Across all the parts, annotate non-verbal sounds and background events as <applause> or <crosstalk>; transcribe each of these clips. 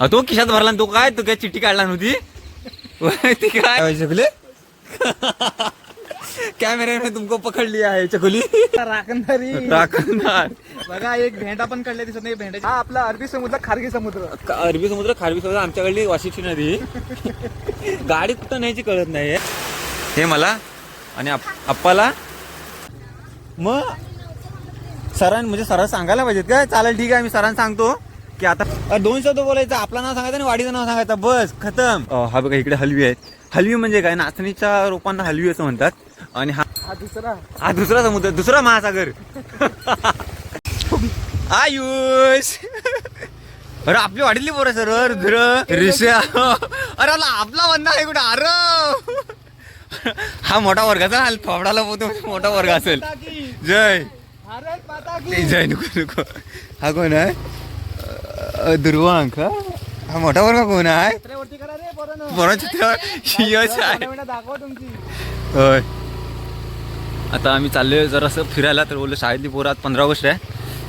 तो खिशात भरला आणि तो काय? तू काय चिठ्ठी काढला नव्हती? ती काय? चकुले? कॅमेऱ्याने तुमको पकडली आहे चकुली. राखणदारी. टाकणार बघा एक भेंडा पण काढल्या दिसत नाही भेंडा हा आपला अरबी समुद्र खारगी समुद्र. अरबी समुद्र खारबी समुद्र आमच्याकडली वाशिष्ठी नदी. गाडी कुठं न्यायची कळत नाही. हे मला आणि आप- आप्पाला. मग सरांनी म्हणजे सरांना सांगायला पाहिजेत काय चालेल ठीक आहे मी सरांना सांगतो. की आता दोन शब्द बोलायचं. आपलं नाव सांगायचं आणि वाडीचं नाव सांगायचं. बस खतम. हा बघा इकडे हलवी आहेत. हलवी म्हणजे काय? नाचणीच्या रोपांना हलवी असं म्हणतात. आणि हा हा दुसरा. हा दुसरा समुद्र दुसरा महासागर. आयुष! अरे आपली वाढली पोरं सर. रुद्र ऋषा अरे आला आपला बंदा आहे कुठे? अरे! हा मोठा वर्गाचा हा थोबडाला पोहतो म्हणजे मोठा वर्ग असेल. जय. भारत माता ते जय नको नको. हा कोण आहे? अ, दुर्वांक हा? मोठा वर्ग कोण आहे? वरती करा रे पोरांनो. पोरा चित्र यश आहे बनवणं दाखवा तुमची. होय. आता आम्ही चाललोय जरासं फिरायला तर बोललो शाळेतली पोरं आज पंधरा ऑगस्ट आहे.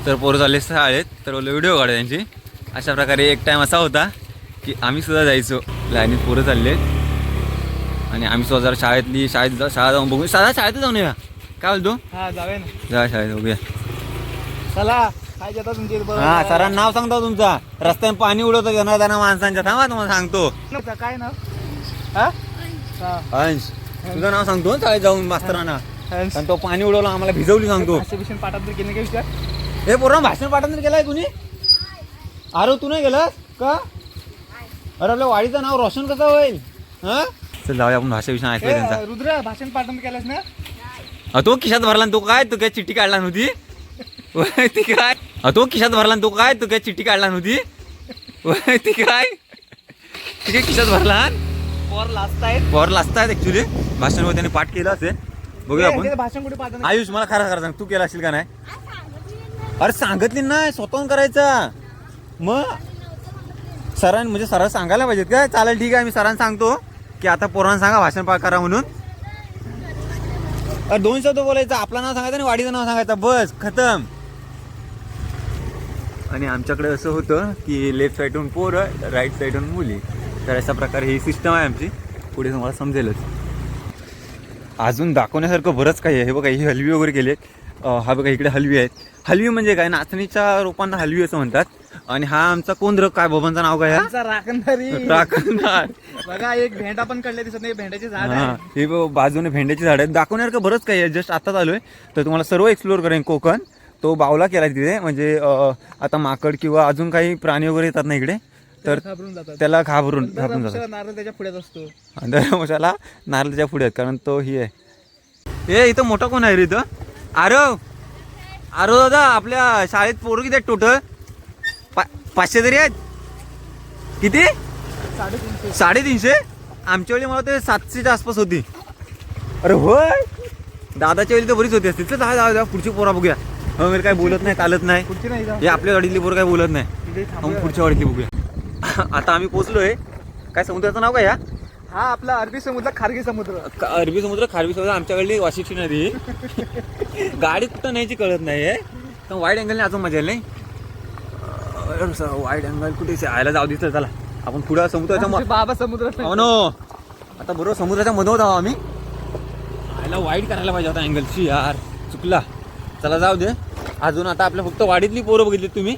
तर पोरं चालले शाळेत तर बोललो व्हिडिओ काढा त्यांची. अशा प्रकारे एक टाईम असा होता की आम्ही सुद्धा जायचो. लाईनीत पोरं चालले. आणि आम्ही सुद्धा जरा शाळेतली शाळेत जा शाळा जाऊन बघू शाळा शाळेत जाऊन या काय बोलतो? हा जाऊया ना. जा शाळेत बघूया. चला. काय जाता तुमची? हा सरांना नाव सांगतो तुमचा. रस्त्याने पाणी उडवतो जाणार माणसांच्या. थांबा तुम्हाला सांगतो. काय ना हा? हा. अंश. तुझं नाव सांगतो हं, शाळेत जाऊन मास्तरांना. हंस. आणि तो पाणी उडवला आम्हाला भिजवली सांगतो. भाषा भीषण पाठांतर केले विचार? हे पोरा भाषण पाठांतर केलाय कुणी? अरे तू नाही गेलास? का? अरे आपल्या वाडीचं नाव रोशन कसं होईल? हा? चल जाऊया आपण भाषा विषय ऐकलं त्यांचा. ए, रुद्र भाषण पाठांतर केलंस ना? तो खिशात भरला आणि तो काय? तू काय चिठ्ठी काढला नव्हती ती काय तो खिशात भरला आणि तो काय? तू काय चिठ्ठी काढला नव्हती? ती काय? ती काय खिशात भरला? पोर आहेत पॉवर लाजतायत ऍक्च्युली भाषण वगैरे त्याने पाठ केलं असेल बघूया आपण. भाषण कुठे पाठांतर आयुष मला खरं खरं सांग तू केला असेल का नाही? अरे सांगितली नाही स्वतःहून करायचा. मग सरांनी म्हणजे सरांना सांगायला पाहिजेत काय चालेल ठीक आहे मी सरांना सांगतो. की आता पोरांना सांगा भाषण पाठ करा म्हणून. अरे दोन शब्द बोलायचं आपलं नाव सांगायचं आणि वाडीचं नाव सांगायचं बस खतम. आणि आमच्याकडे असं होतं की लेफ्ट साईडहून पोरं राईट साईडहून मुली. तर अशा प्रकारे ही सिस्टम आहे आमची. पुढे तुम्हाला समजेलच. अजून दाखवण्यासारखं बरंच काही आहे. हे बघा ही हलवी वगैरे केली हा बघा इकडे हलवी आहेत. हलवी म्हणजे काय? नाचणीच्या रोपांना हलवी असं म्हणतात. आणि हा आमचा कोंद्र काय बाबांचं नाव काय? आमचा राखणदारी. राखणार बघा एक भेंडा पण काढल्या दिसत नाही. भेंड्याचे झाड हा हे बाजूने भेंड्याची झाड आहेत. दाखवण्यासारखं बरंच काही आहे. जस्ट आताच आलोय. तर तुम्हाला सर्व एक्सप्लोर करेन कोकण. तो बावला केला तिथे म्हणजे आता माकड किंवा अजून काही प्राणी वगैरे येतात ना इकडे तर त्याला घाबरून घाबरून जातात. दरवर्षी नारळ त्याच्या पुढ्यात असतो. अंधारामशाला नारळच्या पुढे आहेत कारण तो ही आहे. ए इथं मोठा कोण आहे रे इथं? आरव! आरव दादा आपल्या शाळेत पोरं किती आहेत टोटल? पा- पाचशे तरी आहेत? किती? साडेतीनशे. साडेतीनशे? आमच्या वेळी मला ते सातशेच्या आसपास होती. अरे होय? दादाच्या वेळी तर बरीच होती असतील. तर दहा दहा पुढची पोरा बघूया. हो मी काय बोलत नाही चालत नाही. हे आपल्या वाडीतली पोरं काय बोलत नाही. आपण. पुढच्या वाडीतली बघूया. <laughs> आता आम्ही पोचलोय काय समुद्राचं नाव काय या? हा आपला अरबी समुद्र खारगी समुद्र. अरबी समुद्र खारबी समुद्र आमच्याकडली वाशिष्ठी नदी. <laughs> गाडी कुठं न्यायची कळत नाही तर वाईड अँगलने अजून मजा येईल नाही? वाईड अँगल कुठे आयला जाऊ दिसलं चला. आपण पुढं समुद्राच्या बाबा समुद्र. हो नो आता बरोबर समुद्राच्या मधोत आहो आम्ही. आयला वाईट करायला पाहिजे होता अँगलची यार. चुकला. चला जाऊ दे. अजून आता आपल्या फक्त वाडीतली पोरं बघितली तुम्ही.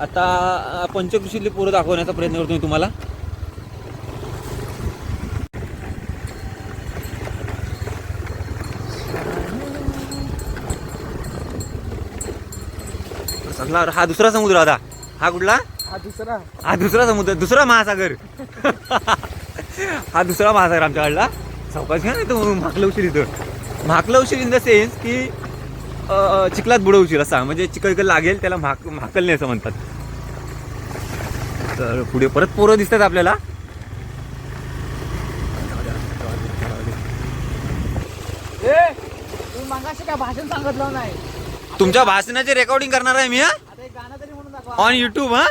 आता पंचकृषीतली पोरं दाखवण्याचा प्रयत्न करतो मी तुम्हाला. हा दुसरा समुद्र आता. हा कुठला? हा दुसरा. हा दुसरा समुद्र. दुसरा महासागर. हा दुसरा महासागर आमच्याकडला. चौकाश घ्या नाही तो म्हाकलं उशीर इथं. म्हाकलं उशीर इन द सेन्स की चिखलात बुडवशील असा. म्हणजे चिखल इकडे लागेल त्याला म्हाक म्हाकल नाही असं म्हणतात. तर पुढे परत पोरं दिसतात आपल्याला. भाषण सांगितलं नाही? तुमच्या भाषणाचे रेकॉर्डिंग करणार आहे मी हा? ऑन युट्यूब हा?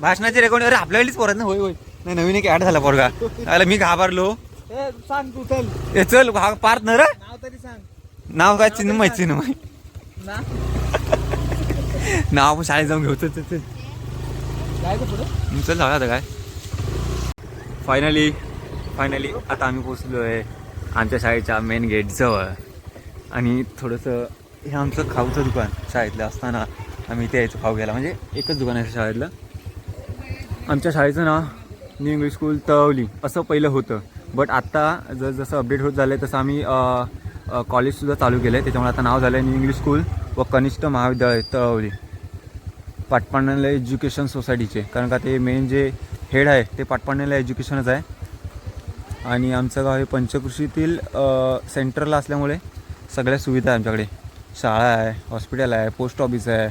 भाषणाचे रेकॉर्डिंग अरे आपल्याकडलीच पोरं आहेत ना? होय होय. नाही नवीन एक ऍड झाला पोरगा. अरे मी घाबरलो. सांग तू चल. ए चल पार्टनर नाव तरी सांग. नाव काय? चिन्मय चिन्मय. ना? <laughs> आपण शाळेत जाऊन घेऊ. चल चल जाऊया आता काय. फायनली फायनली आता आम्ही पोचलो आहे आमच्या शाळेच्या मेन गेटजवळ आणि थोडंसं हे आमचं खाऊचं दुकान शाळेतलं असताना आम्ही इथे यायचो खाऊ घ्यायला. म्हणजे एकच दुकान आहे शाळेतलं. आमच्या शाळेचं नाव न्यू इंग्लिश स्कूल तळवली असं पहिलं होतं. बट आता जर जसं अपडेट होत झालं तसं आम्ही कॉलेजसुद्धा चालू केलं आहे त्याच्यामुळे आता नाव झालं आहे न्यू इंग्लिश स्कूल व कनिष्ठ महाविद्यालय तळवली. पाटपांड्याला एज्युकेशन सोसायटीचे कारण का ते मेन जे हेड आहे ते पाटपांड्याला एज्युकेशनच आहे. आणि आमचं गाव हे पंचकृषीतील सेंटरला असल्यामुळे सगळ्या सुविधा आहे आमच्याकडे. शाळा आहे हॉस्पिटल आहे पोस्ट ऑफिस आहे.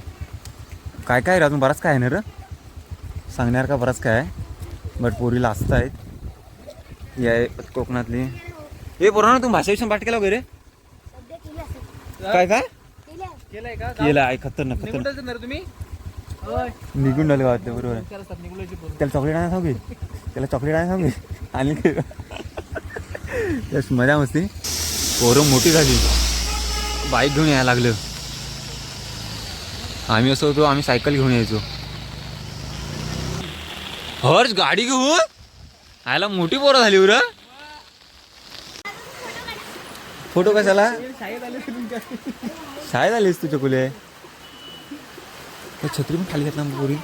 काय काय रे अजून? बराच काय आहे ना रे? सांगण्यासारखा बराच काय आहे? बट पोरीला असत आहेत. या आहे कोकणातली. हे पोरांना तुम्ही भाषा विषय पाठ केला वगैरे? सध्या काय काय? केलं. केलंय का? केलं आहे खतरनाक खतरनाक. जायचं ना रे तुम्ही? होय. निघून राहिले गावातले बरोबर आहे. पोरं त्याला चॉकलेट आणा सांगे त्याला चॉकलेट आणा सांगे आणि यस मजा मस्ती. पोरं मोठी झाली. बाईक घेऊन यायला लागलं. आम्ही असं होतो आम्ही सायकल घेऊन यायचो. हर्ष गाडी घेऊन? आयला मोठी पोरं झाली उर फोटो कशाला? शाळेत आलीस तू चकुले. त्या छत्री पण खाली घेतला पोरी.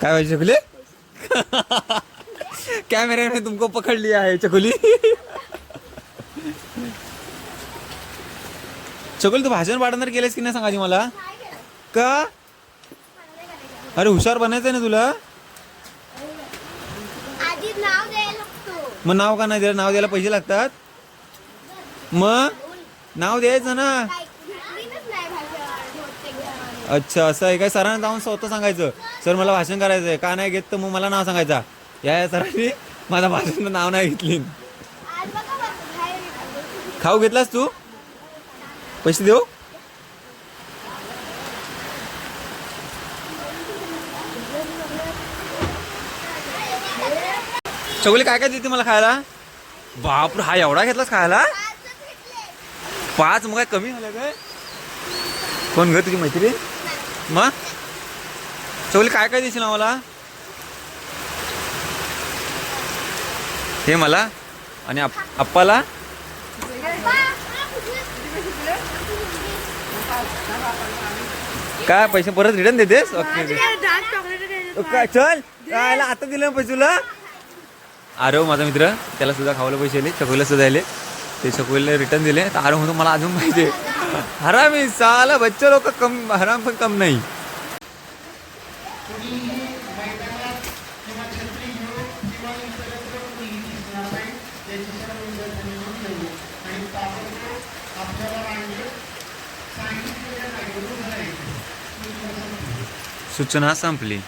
काय पाहिजे चकुले? कॅमेऱ्याने तुमको पकड लिया है चकुली. चकुल तू भाषण पाठवणार केलेस की नाही सांगा आधी मला? काय केलं? का. अरे हुशार बनायचंय ना तुला? मग नाव का नाही द्यायला नाव द्यायला पैसे लागतात? मग नाव द्यायचं ना अच्छा असं आहे काय? सरांना जाऊन स्वतः सांगायचं. सर मला भाषण करायचं आहे. का नाही घेत तर मग मला नाव सांगायचा. या या सरांनी माझ्या भाषण नाव नाही घेतली. खाऊ घेतलास तू? पैसे देऊ? चौगली काय काय देते मला खायला? बापरे हा एवढा घेतलास खायला? पाच मग काय कमी झालं काय? कोण ग तुझी मैत्रीण मग चौगली काय काय देशील मला हे मला आणि आप- आप्पाला? हा? काय पैसे परत रिटर्न देतेस? ओके. काय चल. काय आता दिलं पैसे तुला? आरव माझा मित्र. त्याला सुद्धा खावायला पैसे दिले चकोलीला सुद्धा दिले ते चकोलीला रिटर्न दिले. तर आरव होतो मला अजून पाहिजे हरामी साला बच्चे लोक कम हराम पण कम नाही. सूचना संपली.